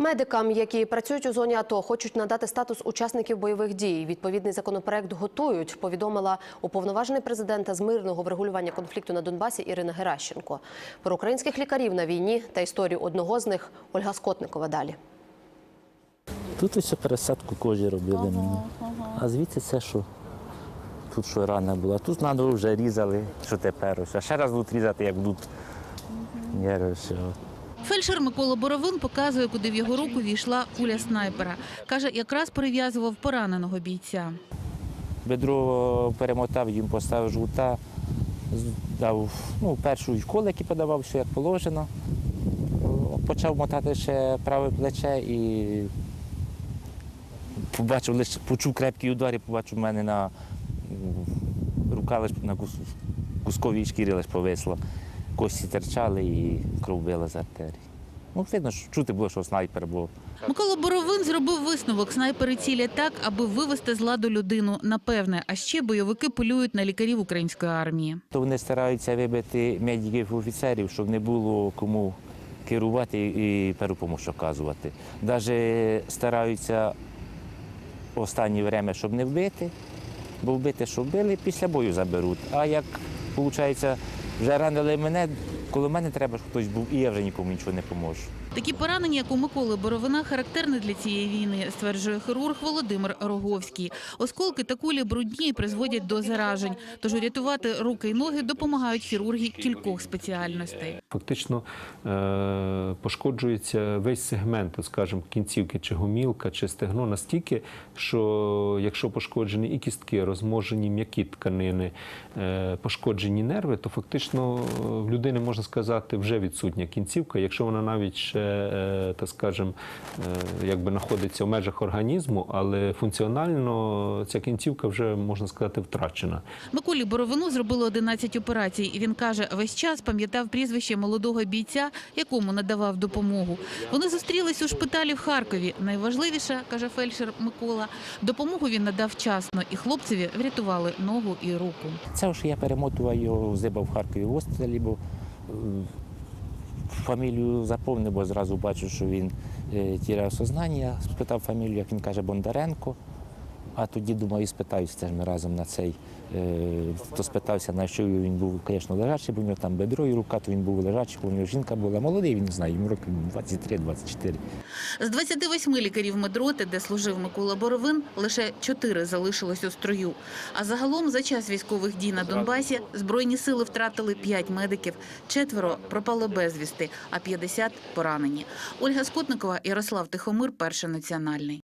Медикам, які працюють у зоні АТО, хочуть надати статус учасників бойових дій. Відповідний законопроект готують. Повідомила уповноважений президента з мирного врегулювання конфлікту на Донбасі Ірина Геращенко. Про українських лікарів на війні та історію одного з них Ольга Скотникова далі. Тут ось пересадку кожі робили мені. А звідси це що? Тут що рана була. Тут на ногу вже різали, що тепер ось. А ще раз будуть різати, як будуть. Я все. Фельдшер Микола Боровин показує, куди в його руку війшла куля снайпера. Каже, якраз перев'язував пораненого бійця. Бедро перемотав, їм поставив жгута, дав ну, першу колики подавав, все як положено. Почав мотати ще праве плече і побачив, лише почув крепкий удар і побачив в мене на рука лиш на кус- кусковій шкірі лиш повисла. Кості терчали і кров била з артерії. Ну, видно, що чути було, що снайпер був. Микола Боровин зробив висновок. Снайпери цілять так, аби вивести з ладу людину. Напевне, а ще бойовики полюють на лікарів української армії. То вони стараються вибити медиків офіцерів, щоб не було кому керувати і першу оказувати. Навіть стараються останнє время, щоб не вбити, бо вбити, що вбили, після бою заберуть. А як виходить, вже ранили мене, коли мене треба, хтось був, і я вже нікому нічого не поможу. Такі поранення, як у Миколи Боровина, характерні для цієї війни, стверджує хірург Володимир Роговський. Осколки та кулі брудні і призводять до заражень. Тож урятувати руки й ноги допомагають хірурги кількох спеціальностей. Фактично е, пошкоджується весь сегмент, скажімо, кінцівки чи гомілка, чи стегно настільки, що якщо пошкоджені і кістки, розможені м'які тканини, е, пошкоджені нерви, то фактично е, в людини можна сказати вже відсутня кінцівка, якщо вона навіть ще, е, так скажемо, е, якби знаходиться в межах організму, але функціонально ця кінцівка вже можна сказати втрачена. Миколі Боровину зробили 11 операцій. І він каже, весь час пам'ятав прізвище молодого бійця, якому надавав допомогу. Вони зустрілись у шпиталі в Харкові. Найважливіше, каже фельдшер Микола, допомогу він надав вчасно, і хлопцеві врятували ногу і руку. Це що я перемотував його, зибав в Харкові в госпіталі, бо фамілію заповнив, бо зразу бачу, що він е, тіряв сознання. Спитав фамілію, як він каже, Бондаренко. А тоді думаю, спитаюся, це ж ми разом на цей. Е, то спитався, на що він був, звісно, лежачий, бо в нього там бедро і рука, то він був лежачий, бо в нього жінка була молодий, він не знаю, йому років 23-24. З 28 лікарів медроти, де служив Микола Боровин, лише 4 залишилось у строю. А загалом за час військових дій на Донбасі збройні сили втратили 5 медиків, четверо пропали безвісти, а 50 поранені. Ольга Скотникова, Ярослав Тихомир, перший національний.